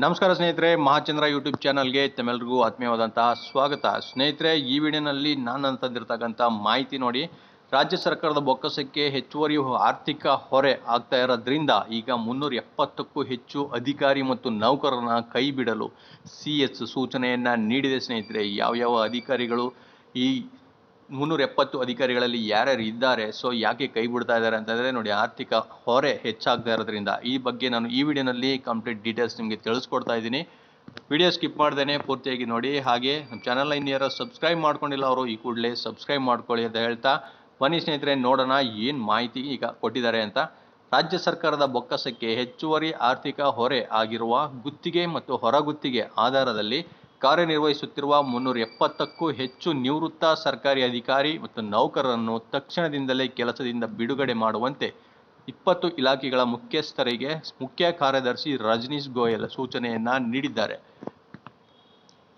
ನಮಸ್ಕಾರ ಸ್ನೇಹಿತರೆ, ಮಹಾಚಂದ್ರ ಯೂಟ್ಯೂಬ್ ಚಾನಲ್ಗೆ ತಮ್ಮೆಲ್ಲರಿಗೂ ಆತ್ಮೀಯವಾದಂತಹ ಸ್ವಾಗತ. ಸ್ನೇಹಿತರೆ, ಈ ವಿಡಿಯೋನಲ್ಲಿ ನಾನು ತಂದಿರತಕ್ಕಂಥ ಮಾಹಿತಿ ನೋಡಿ, ರಾಜ್ಯ ಸರ್ಕಾರದ ಬೊಕ್ಕಸಕ್ಕೆ ಹೆಚ್ಚುವರಿ ಆರ್ಥಿಕ ಹೊರೆ ಆಗ್ತಾ ಇರೋದ್ರಿಂದ ಈಗ ಮುನ್ನೂರ ಎಪ್ಪತ್ತಕ್ಕೂ ಹೆಚ್ಚು ಅಧಿಕಾರಿ ಮತ್ತು ನೌಕರರನ್ನ ಕೈ ಬಿಡಲು ಸಿ ಎಸ್ ಸೂಚನೆಯನ್ನ ನೀಡಿದೆ ಸ್ನೇಹಿತರೆ. ಯಾವ ಯಾವ ಅಧಿಕಾರಿಗಳು ಈ ಮುನ್ನೂರ ಎಪ್ಪತ್ತು ಅಧಿಕಾರಿಗಳಲ್ಲಿ ಯಾರ್ಯಾರು ಇದ್ದಾರೆ, ಸೊ ಯಾಕೆ ಕೈ ಬಿಡ್ತಾ ಇದ್ದಾರೆ ಅಂತಂದರೆ ನೋಡಿ, ಆರ್ಥಿಕ ಹೊರೆ ಹೆಚ್ಚಾಗ್ತಾ ಇರೋದ್ರಿಂದ. ಈ ಬಗ್ಗೆ ನಾನು ಈ ವಿಡಿಯೋನಲ್ಲಿ ಕಂಪ್ಲೀಟ್ ಡೀಟೇಲ್ಸ್ ನಿಮಗೆ ತಿಳಿಸ್ಕೊಡ್ತಾ ಇದ್ದೀನಿ. ವಿಡಿಯೋ ಸ್ಕಿಪ್ ಮಾಡ್ದೇನೆ ಪೂರ್ತಿಯಾಗಿ ನೋಡಿ. ಹಾಗೆ ನಮ್ಮ ಚಾನಲ್ನ ಯಾರು ಸಬ್ಸ್ಕ್ರೈಬ್ ಮಾಡ್ಕೊಂಡಿಲ್ಲ ಅವರು, ಈ ಕೂಡಲೇ ಸಬ್ಸ್ಕ್ರೈಬ್ ಮಾಡ್ಕೊಳ್ಳಿ ಅಂತ ಹೇಳ್ತಾ. ಬನ್ನಿ ಸ್ನೇಹಿತರೆ, ನೋಡೋಣ ಏನು ಮಾಹಿತಿ ಈಗ ಕೊಟ್ಟಿದ್ದಾರೆ ಅಂತ. ರಾಜ್ಯ ಸರ್ಕಾರದ ಬೊಕ್ಕಸಕ್ಕೆ ಹೆಚ್ಚುವರಿ ಆರ್ಥಿಕ ಹೊರೆ ಆಗಿರುವ ಗುತ್ತಿಗೆ ಮತ್ತು ಹೊರಗುತ್ತಿಗೆ ಆಧಾರದಲ್ಲಿ ಕಾರ್ಯನಿರ್ವಹಿಸುತ್ತಿರುವ ಮುನ್ನೂರ ಎಪ್ಪತ್ತಕ್ಕೂ ಹೆಚ್ಚು ನಿವೃತ್ತ ಸರ್ಕಾರಿ ಅಧಿಕಾರಿ ಮತ್ತು ನೌಕರರನ್ನು ತಕ್ಷಣದಿಂದಲೇ ಕೆಲಸದಿಂದ ಬಿಡುಗಡೆ ಮಾಡುವಂತೆ ಇಪ್ಪತ್ತು ಇಲಾಖೆಗಳ ಮುಖ್ಯಸ್ಥರಿಗೆ ಮುಖ್ಯ ಕಾರ್ಯದರ್ಶಿ ರಜನೀಶ್ ಗೋಯಲ್ ಸೂಚನೆಯನ್ನ ನೀಡಿದ್ದಾರೆ.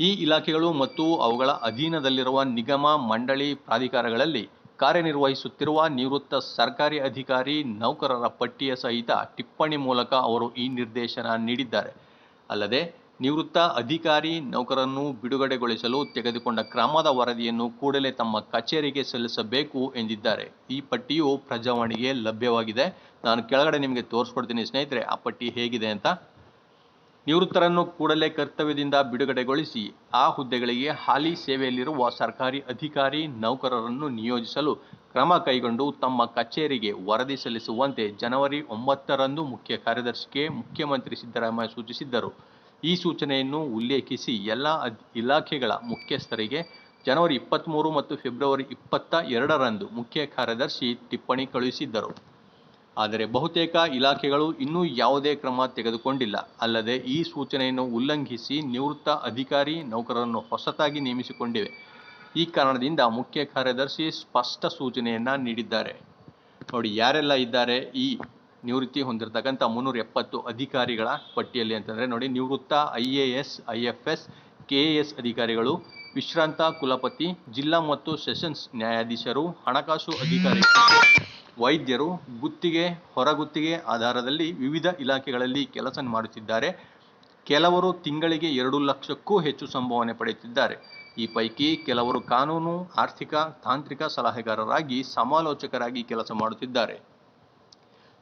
ಈ ಇಲಾಖೆಗಳು ಮತ್ತು ಅವುಗಳ ಅಧೀನದಲ್ಲಿರುವ ನಿಗಮ, ಮಂಡಳಿ, ಪ್ರಾಧಿಕಾರಗಳಲ್ಲಿ ಕಾರ್ಯನಿರ್ವಹಿಸುತ್ತಿರುವ ನಿವೃತ್ತ ಸರ್ಕಾರಿ ಅಧಿಕಾರಿ, ನೌಕರರ ಪಟ್ಟಿಯ ಸಹಿತ ಟಿಪ್ಪಣಿ ಮೂಲಕ ಅವರು ಈ ನಿರ್ದೇಶನ ನೀಡಿದ್ದಾರೆ. ಅಲ್ಲದೆ ನಿವೃತ್ತ ಅಧಿಕಾರಿ ನೌಕರನ್ನು ಬಿಡುಗಡೆಗೊಳಿಸಲು ತೆಗೆದುಕೊಂಡ ಕ್ರಮದ ವರದಿಯನ್ನು ಕೂಡಲೇ ತಮ್ಮ ಕಚೇರಿಗೆ ಸಲ್ಲಿಸಬೇಕು ಎಂದಿದ್ದಾರೆ. ಈ ಪಟ್ಟಿಯು ಪ್ರಜಾವಾಣಿಗೆ ಲಭ್ಯವಾಗಿದೆ. ನಾನು ಕೆಳಗಡೆ ನಿಮಗೆ ತೋರಿಸ್ಕೊಡ್ತೀನಿ ಸ್ನೇಹಿತರೆ, ಆ ಪಟ್ಟಿ ಹೇಗಿದೆ ಅಂತ. ನಿವೃತ್ತರನ್ನು ಕೂಡಲೇ ಕರ್ತವ್ಯದಿಂದ ಬಿಡುಗಡೆಗೊಳಿಸಿ, ಆ ಹುದ್ದೆಗಳಿಗೆ ಹಾಲಿ ಸೇವೆಯಲ್ಲಿರುವ ಸರ್ಕಾರಿ ಅಧಿಕಾರಿ ನೌಕರರನ್ನು ನಿಯೋಜಿಸಲು ಕ್ರಮ ಕೈಗೊಂಡು ತಮ್ಮ ಕಚೇರಿಗೆ ವರದಿ ಸಲ್ಲಿಸುವಂತೆ ಜನವರಿ ಒಂಬತ್ತರಂದು ಮುಖ್ಯ ಕಾರ್ಯದರ್ಶಿಗೆ ಮುಖ್ಯಮಂತ್ರಿ ಸಿದ್ದರಾಮಯ್ಯ ಸೂಚಿಸಿದ್ದರು. ಈ ಸೂಚನೆಯನ್ನು ಉಲ್ಲೇಖಿಸಿ ಎಲ್ಲ ಇಲಾಖೆಗಳ ಮುಖ್ಯಸ್ಥರಿಗೆ ಜನವರಿ ಇಪ್ಪತ್ತ್ಮೂರು ಮತ್ತು ಫೆಬ್ರವರಿ ಇಪ್ಪತ್ತ ಎರಡರಂದು ಮುಖ್ಯ ಕಾರ್ಯದರ್ಶಿ ಟಿಪ್ಪಣಿ ಕಳುಹಿಸಿದ್ದರು. ಆದರೆ ಬಹುತೇಕ ಇಲಾಖೆಗಳು ಇನ್ನೂ ಯಾವುದೇ ಕ್ರಮ ತೆಗೆದುಕೊಂಡಿಲ್ಲ. ಅಲ್ಲದೆ ಈ ಸೂಚನೆಯನ್ನು ಉಲ್ಲಂಘಿಸಿ ನಿವೃತ್ತ ಅಧಿಕಾರಿ ನೌಕರರನ್ನು ಹೊಸತಾಗಿ ನೇಮಿಸಿಕೊಂಡಿವೆ. ಈ ಕಾರಣದಿಂದ ಮುಖ್ಯ ಕಾರ್ಯದರ್ಶಿ ಸ್ಪಷ್ಟ ಸೂಚನೆಯನ್ನು ನೀಡಿದ್ದಾರೆ. ನೋಡಿ ಯಾರೆಲ್ಲ ಇದ್ದಾರೆ ಈ ನಿವೃತ್ತಿ ಹೊಂದಿರತಕ್ಕಂಥ ಮುನ್ನೂರ ಎಪ್ಪತ್ತು ಅಧಿಕಾರಿಗಳ ಪಟ್ಟಿಯಲ್ಲಿ ಅಂತಂದರೆ ನೋಡಿ, ನಿವೃತ್ತ I A S I F S K A S ಅಧಿಕಾರಿಗಳು, ವಿಶ್ರಾಂತ ಕುಲಪತಿ, ಜಿಲ್ಲಾ ಮತ್ತು ಸೆಷನ್ಸ್ ನ್ಯಾಯಾಧೀಶರು, ಹಣಕಾಸು ಅಧಿಕಾರಿಗಳು, ವೈದ್ಯರು, ಗುತ್ತಿಗೆ, ಹೊರಗುತ್ತಿಗೆ ಆಧಾರದಲ್ಲಿ ವಿವಿಧ ಇಲಾಖೆಗಳಲ್ಲಿ ಕೆಲಸ ಮಾಡುತ್ತಿದ್ದಾರೆ. ಕೆಲವರು ತಿಂಗಳಿಗೆ ಎರಡು ಲಕ್ಷಕ್ಕೂ ಹೆಚ್ಚು ಸಂಭಾವನೆ ಪಡೆಯುತ್ತಿದ್ದಾರೆ. ಈ ಪೈಕಿ ಕೆಲವರು ಕಾನೂನು, ಆರ್ಥಿಕ, ತಾಂತ್ರಿಕ ಸಲಹೆಗಾರರಾಗಿ, ಸಮಾಲೋಚಕರಾಗಿ ಕೆಲಸ ಮಾಡುತ್ತಿದ್ದಾರೆ.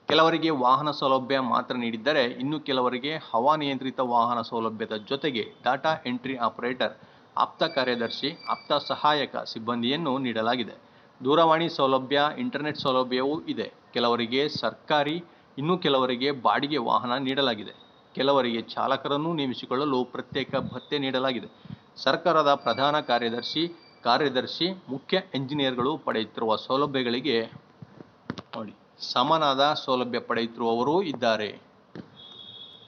ಕೆಲವರಿಗೆ ವಾಹನ ಸೌಲಭ್ಯ ಮಾತ್ರ ನೀಡಿದ್ದರೆ ಇನ್ನು ಕೆಲವರಿಗೆ ಹವಾನಿಯಂತ್ರಿತ ವಾಹನ ಸೌಲಭ್ಯದ ಜೊತೆಗೆ ಡಾಟಾ ಎಂಟ್ರಿ ಆಪರೇಟರ್, ಆಪ್ತ ಕಾರ್ಯದರ್ಶಿ, ಆಪ್ತ ಸಹಾಯಕ ಸಿಬ್ಬಂದಿಯನ್ನು ನೀಡಲಾಗಿದೆ. ದೂರವಾಣಿ ಸೌಲಭ್ಯ, ಇಂಟರ್ನೆಟ್ ಸೌಲಭ್ಯವೂ ಇದೆ. ಕೆಲವರಿಗೆ ಸರ್ಕಾರಿ, ಇನ್ನು ಕೆಲವರಿಗೆ ಬಾಡಿಗೆ ವಾಹನ ನೀಡಲಾಗಿದೆ. ಕೆಲವರಿಗೆ ಚಾಲಕರನ್ನು ನೇಮಿಸಿಕೊಳ್ಳಲು ಪ್ರತ್ಯೇಕ ಭತ್ಯೆ ನೀಡಲಾಗಿದೆ. ಸರ್ಕಾರದ ಪ್ರಧಾನ ಕಾರ್ಯದರ್ಶಿ ಕಾರ್ಯದರ್ಶಿ, ಮುಖ್ಯ ಎಂಜಿನಿಯರ್ಗಳು ಪಡೆಯುತ್ತಿರುವ ಸೌಲಭ್ಯಗಳಿಗೆ ನೋಡಿ. ಸಮನಾದ ಸೌಲಭ್ಯ ಪಡೆಯುತ್ತಿರುವವರೂ ಇದ್ದಾರೆ.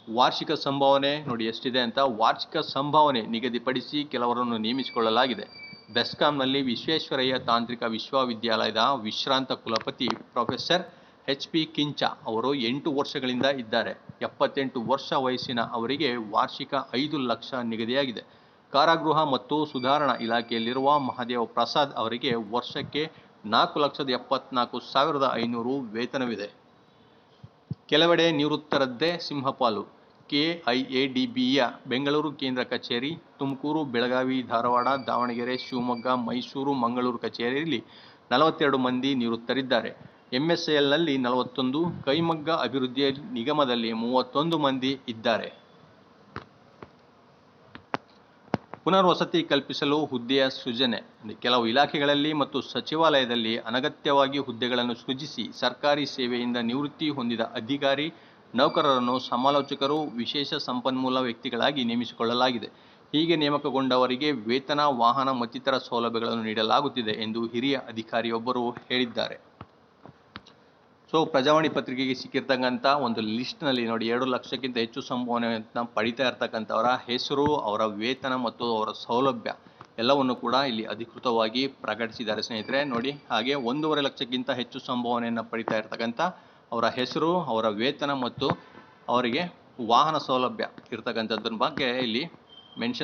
ವಾರ್ಷಿಕ ಸಂಭಾವನೆ ನೋಡಿ ಎಷ್ಟಿದೆ ಅಂತ ವಾರ್ಷಿಕ ಸಂಭಾವನೆ ನಿಗದಿಪಡಿಸಿ ಕೆಲವರನ್ನು ನೇಮಿಸಿಕೊಳ್ಳಲಾಗಿದೆ. ಬೆಸ್ಕಾಂನಲ್ಲಿ ವಿಶ್ವೇಶ್ವರಯ್ಯ ತಾಂತ್ರಿಕ ವಿಶ್ವವಿದ್ಯಾಲಯದ ವಿಶ್ರಾಂತ ಕುಲಪತಿ ಪ್ರೊಫೆಸರ್ ಎಚ್ ಪಿ ಕಿಂಚ ಅವರು ಎಂಟು ವರ್ಷಗಳಿಂದ ಇದ್ದಾರೆ. ಎಪ್ಪತ್ತೆಂಟು ವರ್ಷ ವಯಸ್ಸಿನ ಅವರಿಗೆ ವಾರ್ಷಿಕ ಐದು ಲಕ್ಷ ನಿಗದಿಯಾಗಿದೆ. ಕಾರಾಗೃಹ ಮತ್ತು ಸುಧಾರಣಾ ಇಲಾಖೆಯಲ್ಲಿರುವ ಮಹಾದೇವ ಪ್ರಸಾದ್ ಅವರಿಗೆ ವರ್ಷಕ್ಕೆ ನಾಲ್ಕು ಲಕ್ಷದ ಎಪ್ಪತ್ನಾಲ್ಕು ಸಾವಿರದ ಐನೂರು ವೇತನವಿದೆ. ಕೆಲವೆಡೆ ನಿವೃತ್ತರದ್ದೇ ಸಿಂಹಪಾಲು. ಕೆಐಎಡಿಬಿಯ ಬೆಂಗಳೂರು ಕೇಂದ್ರ ಕಚೇರಿ, ತುಮಕೂರು, ಬೆಳಗಾವಿ, ಧಾರವಾಡ, ದಾವಣಗೆರೆ, ಶಿವಮೊಗ್ಗ, ಮೈಸೂರು, ಮಂಗಳೂರು ಕಚೇರಿಯಲ್ಲಿ ನಲವತ್ತೆರಡು ಮಂದಿ ನಿವೃತ್ತರಿದ್ದಾರೆ. ಎಂಎಸ್ಎಲ್ನಲ್ಲಿ ನಲವತ್ತೊಂದು, ಕೈಮಗ್ಗ ಅಭಿವೃದ್ಧಿ ನಿಗಮದಲ್ಲಿ ಮೂವತ್ತೊಂದು ಮಂದಿ ಇದ್ದಾರೆ. ಪುನರ್ವಸತಿ ಕಲ್ಪಿಸಲು ಹುದ್ದೆಯ ಸೃಜನೆ ಕೆಲವು ಇಲಾಖೆಗಳಲ್ಲಿ ಮತ್ತು ಸಚಿವಾಲಯದಲ್ಲಿ ಅನಗತ್ಯವಾಗಿ ಹುದ್ದೆಗಳನ್ನು ಸೃಜಿಸಿ ಸರ್ಕಾರಿ ಸೇವೆಯಿಂದ ನಿವೃತ್ತಿ ಹೊಂದಿದ ಅಧಿಕಾರಿ, ನೌಕರರನ್ನು ಸಮಾಲೋಚಕರು, ವಿಶೇಷ ಸಂಪನ್ಮೂಲ ವ್ಯಕ್ತಿಗಳಾಗಿ ನೇಮಿಸಿಕೊಳ್ಳಲಾಗಿದೆ. ಹೀಗೆ ನೇಮಕಗೊಂಡವರಿಗೆ ವೇತನ, ವಾಹನ ಮತ್ತಿತರ ಸೌಲಭ್ಯಗಳನ್ನು ನೀಡಲಾಗುತ್ತಿದೆ ಎಂದು ಹಿರಿಯ ಅಧಿಕಾರಿಯೊಬ್ಬರು ಹೇಳಿದ್ದಾರೆ. ಸೊ ಪ್ರಜಾವಾಣಿ ಪತ್ರಿಕೆಗೆ ಸಿಕ್ಕಿರ್ತಕ್ಕಂಥ ಒಂದು ಲಿಸ್ಟ್ನಲ್ಲಿ ನೋಡಿ, ಎರಡು ಲಕ್ಷಕ್ಕಿಂತ ಹೆಚ್ಚು ಸಂಭಾವನೆಯನ್ನು ಪಡಿತಾ ಇರ್ತಕ್ಕಂಥವರ ಹೆಸರು, ಅವರ ವೇತನ ಮತ್ತು ಅವರ ಸೌಲಭ್ಯ ಎಲ್ಲವನ್ನು ಕೂಡ ಇಲ್ಲಿ ಅಧಿಕೃತವಾಗಿ ಪ್ರಕಟಿಸಿದ್ದಾರೆ ಸ್ನೇಹಿತರೆ. ನೋಡಿ, ಹಾಗೆ ಒಂದೂವರೆ ಲಕ್ಷಕ್ಕಿಂತ ಹೆಚ್ಚು ಸಂಭಾವನೆಯನ್ನು ಪಡಿತಾ ಇರ್ತಕ್ಕಂಥ ಅವರ ಹೆಸರು, ಅವರ ವೇತನ ಮತ್ತು ಅವರಿಗೆ ವಾಹನ ಸೌಲಭ್ಯ ಇರ್ತಕ್ಕಂಥದ್ರ ಬಗ್ಗೆ ಇಲ್ಲಿ ಮೆನ್ಷನ್